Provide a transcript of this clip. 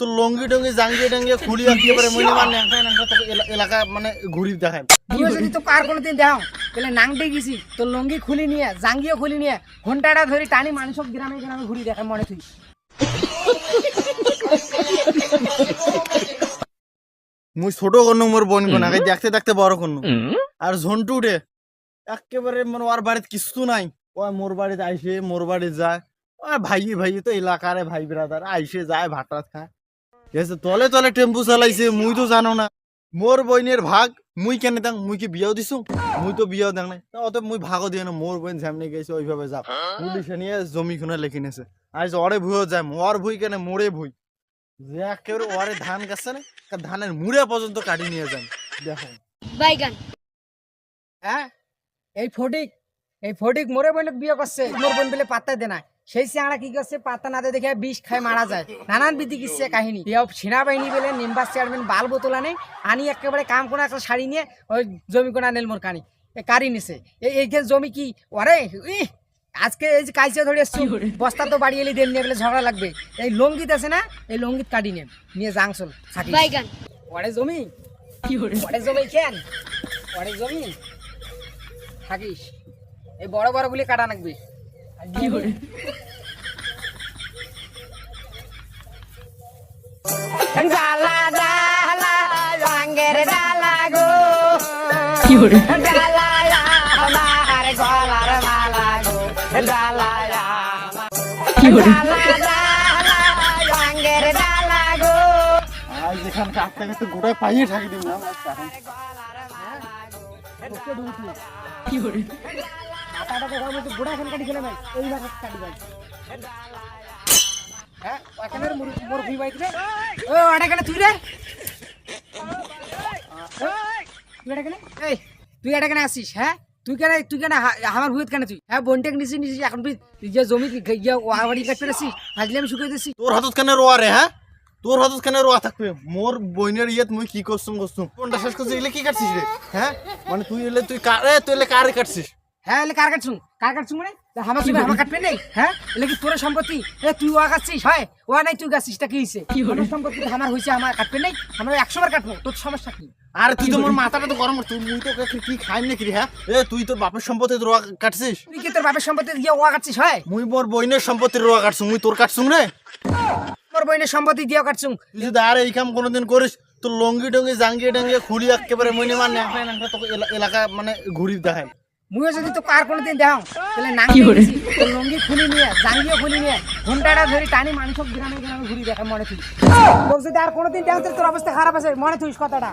তোর লঙ্গি টঙ্গি জাঙ্গিয়ে টাঙ্গিয়ে খুলি একেবারে মনে মানে ন্যাংটা ন্যাংটা তোকে এলাকা মানে ঘুরি দেখায়। তুইও যদি তো কার কোনোদিন দেখাও? তাহলে নাংটে গেছি তোর লঙ্গি খুলি নিয়ে জাঙ্গিও খুলি নিয়ে ঘন্টাটা ধরে টানি মানুষ গ্রামে গ্রামে ঘুরি দেখে মনে তুই। মুই ছোট করনু মোর বোন কোন আগে দেখতে দেখতে বড় করনু আর ঝন্টু উঠে একেবারে মানে ওর বাড়িতে কিছু নাই। ও মোর বাড়িতে আইসে মোর বাড়ি যায়। আর ভাই ভাই তো এলাকারে ভাই ব্রাদার আইসে যায় ভাত টাত খায়। তলে তলে টেম্পু চালাইছে মুই তো জানো না। মোর বইনের ভাগ মুই কেন দাং মুই কি বিয়াও দিছু? মুই তো বিয়াও দাং নাই। অত মুই ভাগও দিয়ে না মোর বোন ঝামনে গেছে ওইভাবে যাও পুলিশে নিয়ে জমি খুনে লেখি নেছে। আজ অরে ভুইও যায় ওর ভুই কেন মোড়ে ভুই। যে একেবারে ওরে ধান গাছে না ধানের মুড়ে পর্যন্ত কাটি নিয়ে যান দেখো বাইগান। হ্যাঁ এই ফটিক এই ফটিক মোরে বোন বিয়ে করছে মোর বোন বলে পাত্তা দে না। সেই সিয়াড়া কি করছে? পাত্তা না দেখে বিষ খায় মারা যায়। নানান বিধি কিসছে কাহিনী। সেনাবাহিনী বলে নিম্বাস চেয়ারম্যান বাল বোতল আনে আনি একেবারে কাম কোনা একটা শাড়ি নিয়ে ওই জমি কোনা নেল মোর কানি। এ কারি নিছে। এই এই জমি কি? ওরে আজকে এই যে কাইছে ধরে এসছি বস্তা তো বাড়ি এলি দেন নিয়ে গেলে ঝগড়া লাগবে। এই লঙ্গিত আছে না এই লঙ্গিত কাটি নেন নিয়ে জাংসল থাকি ওরে জমি? ওরে জমি কেন? ওরে জমি? থাকিস। এই বড় বড় গুলি কাটা লাগবে জালা ডালা ডালা রঙের ডালা গো। ডালা আমার গলার মালা গো। ডালা ডালা আজ এখান কাটতে কাটতে গোটায় পাইয়ে ঠাকি দিন কি করে মাথাটা তো গরম হচ্ছে গোড়া এখানে কাটি খেলে ভাই এই ভাগে কাটি ভাই হ্যাঁ ওখানে মোর মোর ভুই বাইক রে। ও আড়ে কেন তুই রে? তুই আড়ে কেন? এই তুই আড়ে কেন আসিস হ্যাঁ? তুই কেন তুই কেন হা- আমার ভুইত কেন তুই? হ্যাঁ বনটেক নিছিস নিছিস এখন তুই যে জমি গিয়ে কাটতে আসিস আমি শুকিয়ে দিছি তোর হাতত কেন রোয়া রে হ্যাঁ? তোর হাতত কেন রোয়া থাকবে? মোর বইনের ইয়েত মুই কি করছুম করছুম? কোনটা শেষ করছিস এলে কি কাটছিস রে? হ্যাঁ? মানে তুই এলে তুই কারে তুই এলে কারে কাটছিস? হ্যাঁ এলে কার কাটছুন কার কাটছুন মানে? কি আমার কাটবে নেই হ্যাঁ? এলে কি তোর সম্পত্তি? এ তুই ওয়া কাটছিস? হয়? ওয়া নাই তুই তা কি হইছে? আমার সম্পত্তি আমার হইছে আমার কাটবে নেই আমরা একশো বার কাটবো তোর সমস্যা কি? আর তুই তো মোর মাথাটা তো গরম তুই মুই তো কি- খাই নাকি রে হ্যাঁ? এ তুই তোর বাপের সম্পত্তির রোয়া কাটছিস? তুই কি তোর বাপের সম্পত্তি দিয়ে ওয়া কাটছিস হয়? মুই মোর বইনের সম্পত্তির রোয়া কাটছুম মুই তোর কাটছুম রে? তোর এনে সম্পত্তি দিয়ে কাটছুন যদি আর এই কাম কোনোদিন করিস তো লঙ্গি টঙ্গি জাঙ্গি টাঙ্গিয়ে খুলি একেবারে মনে মানে তোকে এলাকা মানে ঘুরি দেখায় মুইও যদি তো কার কোনোদিন দেখাও তাহলে নাঙ্গি লঙ্গি খুলি নিয়ে জাঙ্গিও খুলি নিয়ে ঘন্টাটা ধরে টানি মানুষ গ্রামে গ্রামে ঘুরি দেখে মনে থুই যদি আর কোনোদিন দেখাও তোর অবস্থা খারাপ আছে মনে থুইস কথাটা।